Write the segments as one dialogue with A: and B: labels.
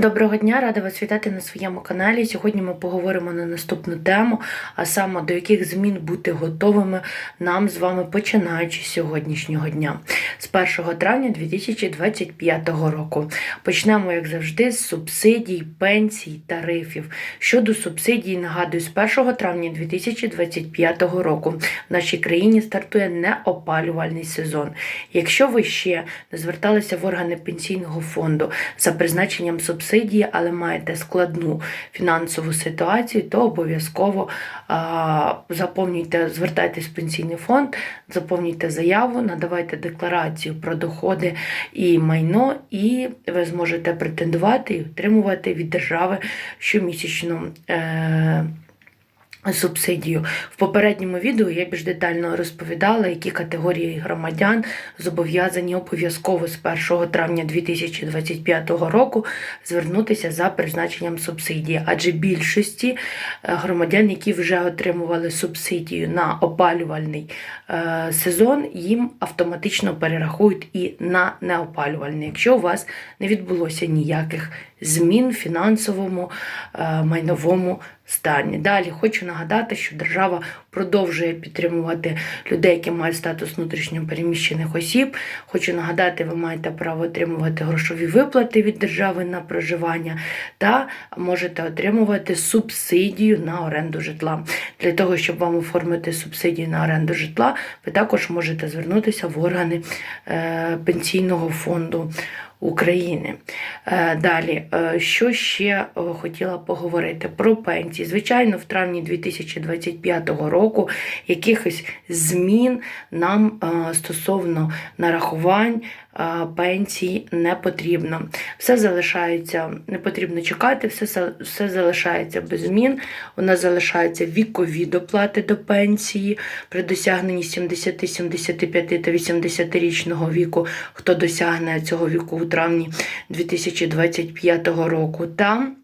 A: Доброго дня, рада вас вітати на своєму каналі. Сьогодні ми поговоримо на наступну тему, а саме до яких змін бути готовими нам з вами починаючи з сьогоднішнього дня, з 1 травня 2025 року. Почнемо, як завжди, з субсидій, пенсій, тарифів. Щодо субсидій, нагадую, з 1 травня 2025 року в нашій країні стартує неопалювальний сезон. Якщо ви ще не зверталися в органи пенсійного фонду за призначенням субсидії, але маєте складну фінансову ситуацію, то обов'язково заповнюйте, звертайтесь в пенсійний фонд, заповнюйте заяву, надавайте декларацію про доходи і майно, і ви зможете претендувати і отримувати від держави щомісячну. Субсидію. В попередньому відео я більш детально розповідала, які категорії громадян зобов'язані обов'язково з 1 травня 2025 року звернутися за призначенням субсидії, адже більшості е, громадян, які вже отримували субсидію на опалювальний е, сезон, їм автоматично перерахують і на неопалювальний, якщо у вас не відбулося ніяких змін в фінансовому е, майновому стані. Далі хочу нагадати, що держава продовжує підтримувати людей, які мають статус внутрішньо переміщених осіб. Хочу нагадати, ви маєте право отримувати грошові виплати від держави на проживання та можете отримувати субсидію на оренду житла. Для того, щоб вам оформити субсидію на оренду житла, ви також можете звернутися в органи е, пенсійного фонду. України. Е, Далі, е, що ще е, хотіла поговорити про пенсії. Звичайно, в травні 2025 року якихось змін нам стосовно нарахувань пенсій не потрібно. Все залишається, не потрібно чекати, все, все залишається без змін. У нас залишаються вікові доплати до пенсії при досягненні 70, 75 та 80-річного віку, хто досягне цього віку травні 2025 року. Там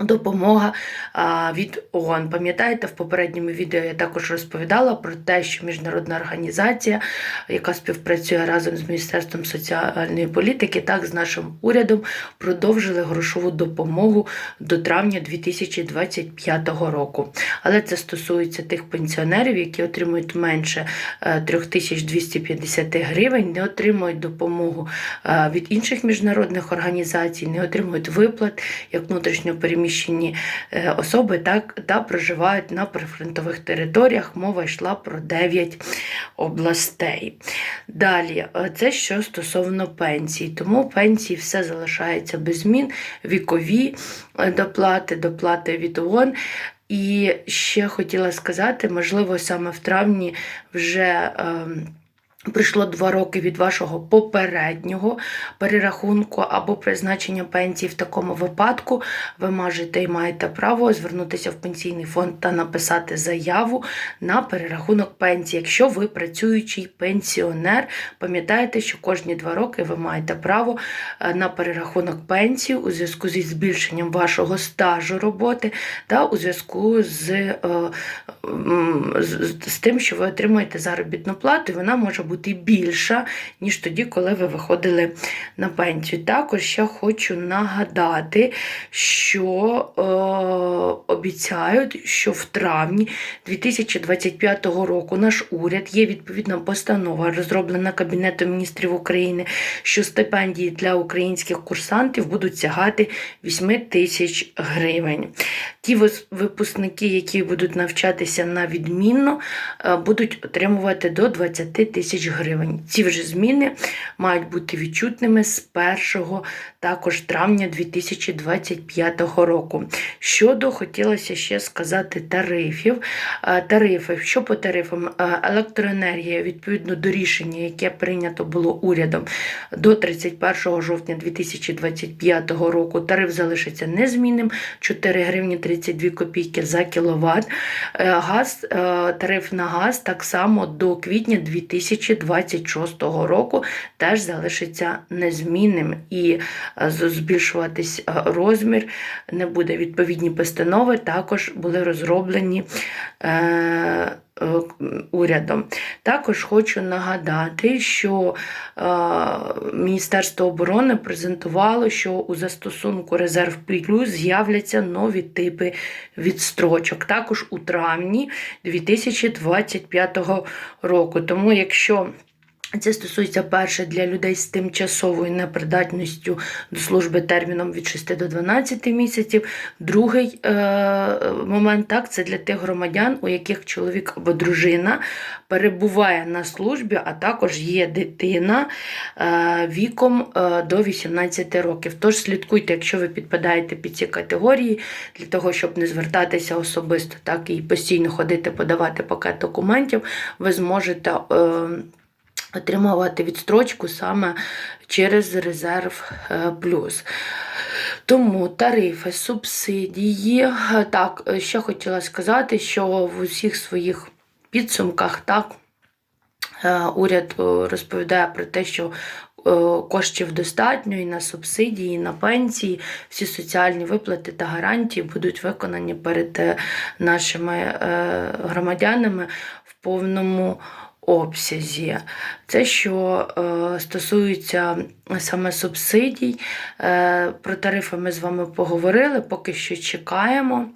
A: Допомога а, від ООН. Пам'ятаєте, в попередньому відео я також розповідала про те, що міжнародна організація, яка співпрацює разом з Міністерством соціальної політики, так з нашим урядом продовжили грошову допомогу до травня 2025 року. Але це стосується тих пенсіонерів, які отримують менше е, 3250 гривень, не отримують допомогу е, від інших міжнародних організацій, не отримують виплат як внутрішньо переміщені е, особи так, та проживають на прифронтових територіях. Мова йшла про 9 областей. Далі, е, це що стосовно пенсій. Тому пенсії все залишається без змін, вікові е, доплати, доплати від ООН. І ще хотіла сказати, можливо, саме в травні вже. ем, Прийшло два роки від вашого попереднього перерахунку або призначення пенсії. В такому випадку ви можете і маєте право звернутися в пенсійний фонд та написати заяву на перерахунок пенсії. Якщо ви працюючий пенсіонер, пам'ятаєте, що кожні два роки ви маєте право е, на перерахунок пенсії у зв'язку зі збільшенням вашого стажу роботи та у зв'язку з, е, з, з тим, що ви отримуєте заробітну плату, і вона може бути більша, ніж тоді, коли ви виходили на пенсію. Також я хочу нагадати, що е, обіцяють, що в травні 2025 року наш уряд є відповідна постанова, розроблена Кабінетом міністрів України, що стипендії для українських курсантів будуть сягати 8 тисяч гривень. Ті випускники, які будуть навчатися на відмінно, е, будуть отримувати до 20 тисяч гривень. Ці вже зміни мають бути відчутними з 1 також травня 2025 року. Щодо хотілося ще сказати тарифів. Тарифи, що по тарифам? Електроенергія відповідно до рішення, яке прийнято було урядом до 31 жовтня 2025 року. Тариф залишиться незмінним 4 гривні 32 копійки за кіловат. Е, Газ, е, тариф на газ так само до квітня 2026 року теж залишиться незмінним. І е, збільшуватись розмір, не буде відповідні постанови, також були розроблені. Е, е, Урядом. Також хочу нагадати, що е, Міністерство оборони презентувало, що у застосунку Резерв Плюс з'являться нові типи відстрочок, також у травні 2025 року. Тому, якщо це стосується перше для людей з тимчасовою непридатністю до служби терміном від 6 до 12 місяців. Другий е, момент так, це для тих громадян, у яких чоловік або дружина перебуває на службі, а також є дитина е, віком е, до 18 років. Тож слідкуйте, якщо ви підпадаєте під ці категорії, для того, щоб не звертатися особисто, так і постійно ходити, подавати пакет документів, ви зможете. Е, отримувати відстрочку саме через резерв е, плюс. Тому тарифи, субсидії. Е, Так, е, ще хотіла сказати, що в усіх своїх підсумках так, уряд розповідає про те, що коштів достатньо і на субсидії, і на пенсії, всі соціальні виплати та гарантії будуть виконані перед нашими громадянами в повному обсязі. Це що е, стосується саме субсидій. Е, про тарифи ми з вами поговорили, поки що чекаємо.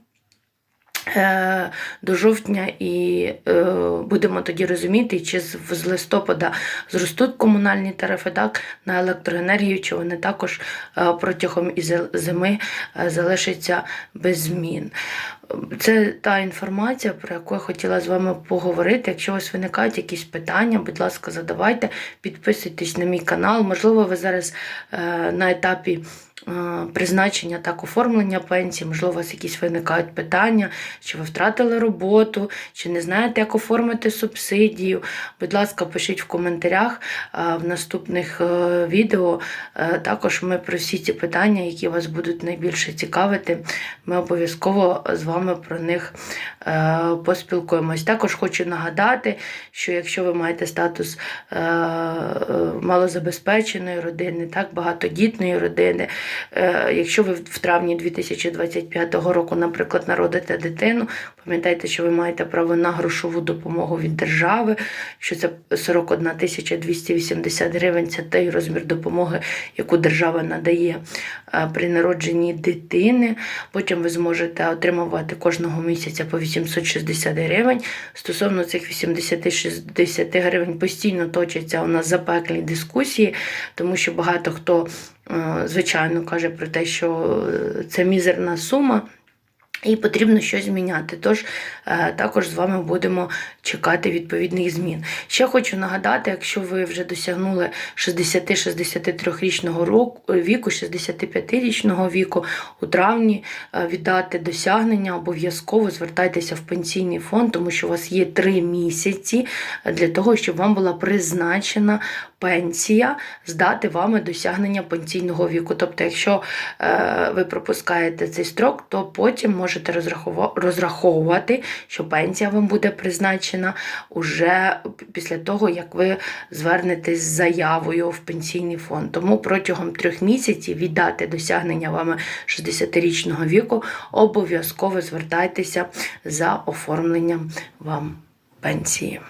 A: Е, До жовтня і е, будемо тоді розуміти, чи з, з листопада зростуть комунальні тарифи так, на електроенергію, чи вони також е, протягом зими е, залишаться без змін. Це та інформація, про яку я хотіла з вами поговорити. Якщо у вас виникають якісь питання, будь ласка, задавайте, підписуйтесь на мій канал. Можливо, ви зараз е, на етапі призначення так оформлення пенсії, можливо, у вас якісь виникають питання, чи ви втратили роботу, чи не знаєте, як оформити субсидію. Будь ласка, пишіть в коментарях е, в наступних е, відео. Е, Також ми про всі ці питання, які вас будуть найбільше цікавити, ми обов'язково з вами про них е, поспілкуємось. Також хочу нагадати, що якщо ви маєте статус е, е, малозабезпеченої родини, так, багатодітної родини, е, якщо ви в травні 2025 року, наприклад, народите дитину, пам'ятайте, що ви маєте право на грошову допомогу від держави, що це 41 тисяча 280 гривень, це той розмір допомоги, яку держава надає е, при народженні дитини. Потім ви зможете отримувати кожного місяця по 860 гривень. Стосовно цих 80-60 гривень постійно точаться у нас запеклі дискусії, тому що багато хто, е, звичайно, каже про те, що е, це мізерна сума. І потрібно щось зміняти. Тож е, також з вами будемо чекати відповідних змін. Ще хочу нагадати, якщо ви вже досягнули 60-63-річного року віку, 65-річного віку, у травні е, віддати досягнення, обов'язково звертайтеся в пенсійний фонд, тому що у вас є три місяці для того, щоб вам була призначена пенсія здати вами досягнення пенсійного віку. Тобто, якщо е, ви пропускаєте цей строк, то потім можете розраховувати, що пенсія вам буде призначена уже після того, як ви звернетесь з заявою в пенсійний фонд. Тому протягом трьох місяців віддати досягнення вами 60-річного віку, обов'язково звертайтеся за оформленням вам пенсії.